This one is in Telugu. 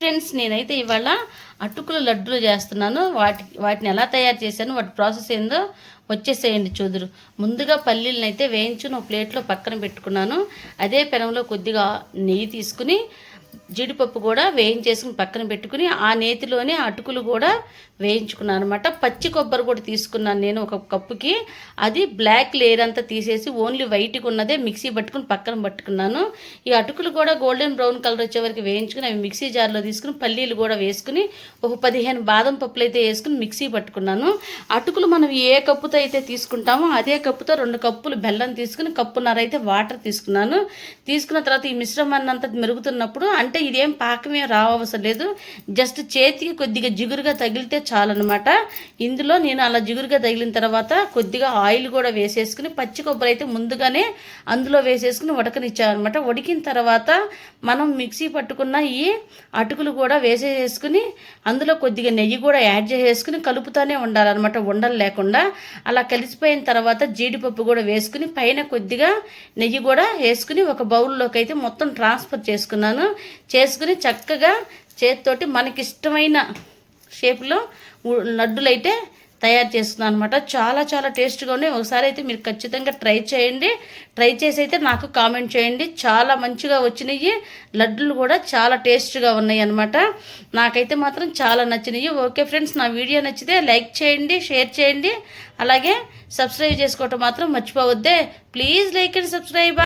ఫ్రెండ్స్ నేనైతే ఇవాళ అటుకుల లడ్డూలు చేస్తున్నాను. వాటి వాటిని ఎలా తయారు చేశాను వాటి ప్రాసెస్ ఏందో వచ్చేసేయండి చూదురు. ముందుగా పల్లీలను అయితే వేయించుని ఒక ప్లేట్లో పక్కన పెట్టుకున్నాను. అదే పెనంలో కొద్దిగా నెయ్యి తీసుకుని జీడిపప్పు కూడా వేయించేసుకుని పక్కన పెట్టుకుని ఆ నేతిలోనే అటుకులు కూడా వేయించుకున్నాను అనమాట పచ్చి కొబ్బరి కూడా తీసుకున్నాను నేను ఒక కప్పుకి. అది బ్లాక్ లేయర్ అంతా తీసేసి ఓన్లీ వైట్గా ఉన్నదే మిక్సీ పట్టుకుని పక్కన పట్టుకున్నాను. ఈ అటుకులు కూడా గోల్డెన్ బ్రౌన్ కలర్ వచ్చే వరకు వేయించుకుని అవి మిక్సీ జార్లో తీసుకుని పల్లీలు కూడా వేసుకుని ఒక పదిహేను బాదం పప్పులు అయితే వేసుకుని మిక్సీ పట్టుకున్నాను. అటుకులు మనం ఏ కప్పుతో అయితే తీసుకుంటామో అదే కప్పుతో రెండు కప్పులు బెల్లం తీసుకుని కప్పున్నర అయితే వాటర్ తీసుకున్నాను. తీసుకున్న తర్వాత ఈ మిశ్రమాన్ని అంతా మెరుగుతున్నప్పుడు అంటే ఇదేం పాకమే రావవసరం లేదు. జస్ట్ చేతికి కొద్దిగా జిగురుగా తగిలితే చాలన్నమాట. ఇందులో నేను అలా జిగురుగా తగిలిన తర్వాత కొద్దిగా ఆయిల్ కూడా వేసేసుకుని పచ్చి కొబ్బరి అయితే ముందుగానే అందులో వేసేసుకుని ఉడకనిచ్చాను అనమాట ఉడికిన తర్వాత మనం మిక్సీ పట్టుకున్న ఈ అటుకులు కూడా వేసేసుకుని అందులో కొద్దిగా నెయ్యి కూడా యాడ్ చేసేసుకుని కలుపుతూనే ఉండాలన్నమాట ఉండలు లేకుండా. అలా కలిసిపోయిన తర్వాత జీడిపప్పు కూడా వేసుకుని పైన కొద్దిగా నెయ్యి కూడా వేసుకుని ఒక బౌల్లోకి అయితే మొత్తం ట్రాన్స్ఫర్ చేసుకున్నాను. చేసుకుని చక్కగా చేతితోటి మనకిష్టమైన షేప్లో లడ్డులు అయితే తయారు చేసుకున్నాను అనమాట చాలా చాలా టేస్ట్గా ఉన్నాయి. ఒకసారి అయితే మీరు ఖచ్చితంగా ట్రై చేయండి. ట్రై చేసి అయితే నాకు కామెంట్ చేయండి. చాలా మంచిగా వచ్చినాయి. లడ్డులు కూడా చాలా టేస్ట్గా ఉన్నాయి అనమాట నాకైతే మాత్రం చాలా నచ్చినాయి. ఓకే ఫ్రెండ్స్ నా వీడియో నచ్చితే లైక్ చేయండి షేర్ చేయండి. అలాగే సబ్స్క్రైబ్ చేసుకోవటం మాత్రం మర్చిపోవద్దే. Please like and subscribe.